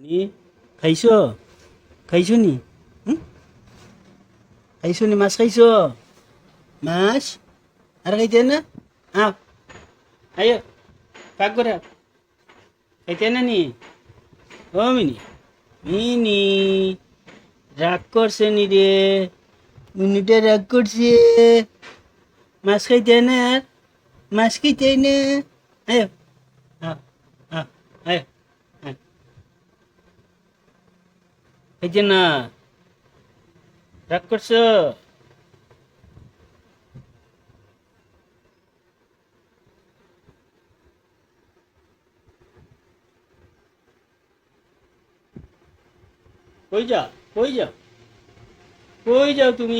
Ni kaiso. Kaiso ni. Hmm? Kaiso ni mas kaiso. Mas. ada kay tena? Ah. Ayo. Pagura. Kay tena ni. Oh mini. Mini. Rakor se de. Mini de rakor se. Mas kay tena. Mas kay tena. Ayo. Ah. Ah. Ayo. এই যে না রাগ করছো কই যাও কই যাও কই যাও তুমি